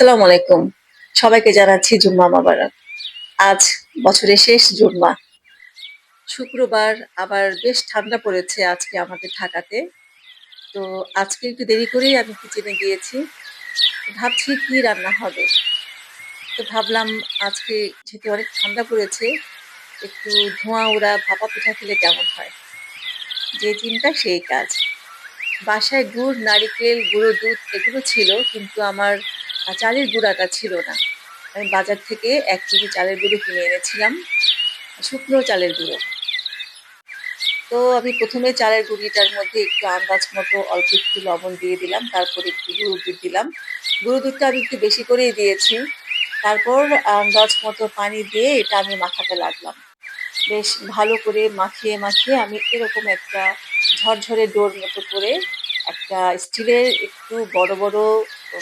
আসসালামু আলাইকুম। সবাইকে জানাচ্ছি জুম্মা মাবারক। আজ বছরের শেষ জুম্মা। শুক্রবার আবার বেশ ঠান্ডা পড়েছে আজকে আমাদের ঢাকাতে। তো আজকে একটু দেরি করেই আমি কিচেনে গিয়েছি। ভাবছি কি রান্না হবে। তো ভাবলাম আজকে যেহেতু অনেক ঠান্ডা পড়েছে, একটু ধোঁয়া ওরা ভাপা পিঠা খেলে কেমন হয়? যে চিন্তা সেই কাজ। বাসায় গুড়, নারিকেল, গুঁড়ো দুধ এগুলো ছিল, কিন্তু আমার আহ, চালের গুঁড়াটা ছিল না। আমি বাজার থেকে এক কেজি চালের গুঁড়ো কিনে এনেছিলাম শুকনো চালের গুঁড়ো। তো আমি প্রথমে চালের গুঁড়িটার মধ্যে একটু আন্দাজ মতো অল্প একটু লবণ দিয়ে দিলাম তারপর একটু গুঁড়ো দুধ দিলাম। গুঁড়ো দুধটা আমি একটু বেশি করেই দিয়েছি। তারপর আন্দাজ মতো পানি দিয়ে এটা আমি মাখাতে লাগলাম। বেশ ভালো করে মাখিয়ে মাখিয়ে আমি এরকম একটা ঝরঝরে ডোর মতো করে একটা স্টিলের একটু বড় বড়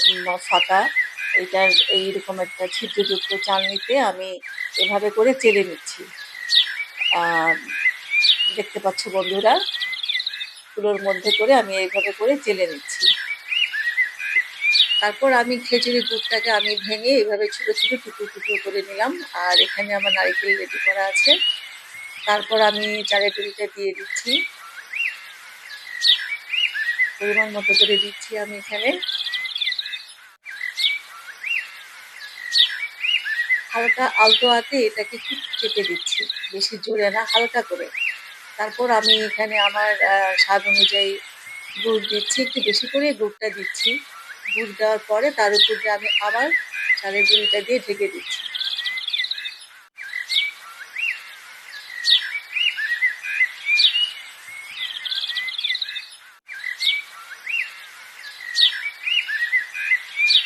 উম, ফাঁকা। এটার এইরকম একটা ছিদ্রযুক্ত চালনিতে আমি এভাবে করে চেলে নিচ্ছি। দেখতে পাচ্ছ বন্ধুরা তুলোর মধ্যে করে আমি এইভাবে করে চেলে নিচ্ছি। তারপর আমি খেজুরি গুড়টাকে আমি ভেঙে এভাবে ছোটো ছোট টুকরো টুকরো করে নিলাম। আর এখানে আমার নারিকেল রেডি করা আছে। তারপর আমি চালের গুঁড়িটা দিয়ে দিচ্ছি। পরিমাণ মতো করে দিচ্ছি আমি এখানে। হালকা আলতো হাতে এটাকে একটু চেপে দিচ্ছি, বেশি জোরে না, হালকা করে। তারপর আমি এখানে আমার স্বাদ অনুযায়ী গুড় দিচ্ছি, একটু বেশি করে গুড়টা দিচ্ছি। গুড় দেওয়ার পরে তার উপর দিয়ে আমি আবার চালের গুঁড়িটা দিয়ে ঢেকে দিচ্ছি।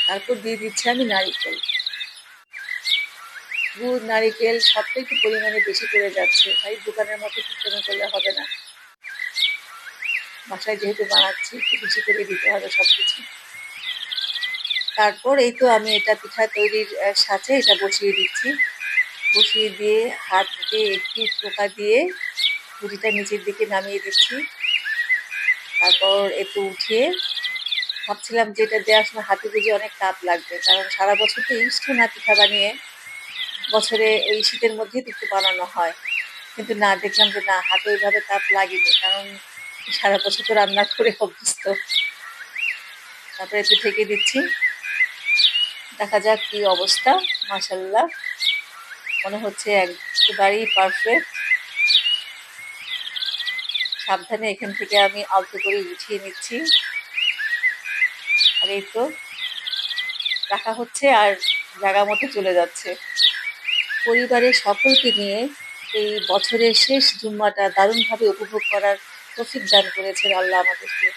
তারপর দিয়ে দিচ্ছি আমি নারিকেল। গুড়, নারিকেল সবটা একটু পরিমাণে বেশি করে যাচ্ছে। ভাই, দোকানের মতো কিচেনে করলে হবে না। বাসায় যেহেতু বানাচ্ছি, একটু বেশি করে দিতে হবে সবকিছু। তারপর এই তো আমি এটা পিঠা তৈরির সাথে এটা বসিয়ে দিচ্ছি। বসিয়ে দিয়ে হাত দিয়ে একটু টোকা দিয়ে পুরিটা নিচের দিকে নামিয়ে দিচ্ছি। তারপর একটু উঠিয়ে ভাবছিলাম যে এটা দেওয়ার সময় হাতে বুঝে অনেক তাপ লাগবে, কারণ সারা বছর তো ইষ্ট না পিঠা বানিয়ে বছরে এই শীতের মধ্যেই তো একটু বানানো হয়। কিন্তু না, দেখলাম যে না, হাতে ওইভাবে তাপ লাগেনি, কারণ সারা বছর তো রান্না করে অভ্যস্ত। তারপরে একটু ঢেকে দিচ্ছি। দেখা যাক কি অবস্থা মাশাল্লাহ মনে হচ্ছে একেবারেই পারফেক্ট সাবধানে এখান থেকে আমি আলতো করে উঠিয়ে নিচ্ছি। আর এই তো, রাখা হচ্ছে আর জায়গা মতো চলে যাচ্ছে। পরিবারের সকলকে নিয়ে এই বছরের শেষ জুম্মাটা দারুণভাবে উপভোগ করার তফিক দান করেছেন আল্লাহ আমাদেরকে।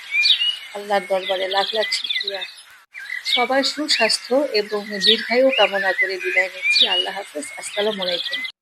আল্লাহর দরবারে লাখ লাখ শুক্রিয়া। সবার সুস্বাস্থ্য এবং দীর্ঘায়ু কামনা করে বিদায় নিচ্ছি। আল্লাহ হাফেজ। আসসালামু আলাইকুম।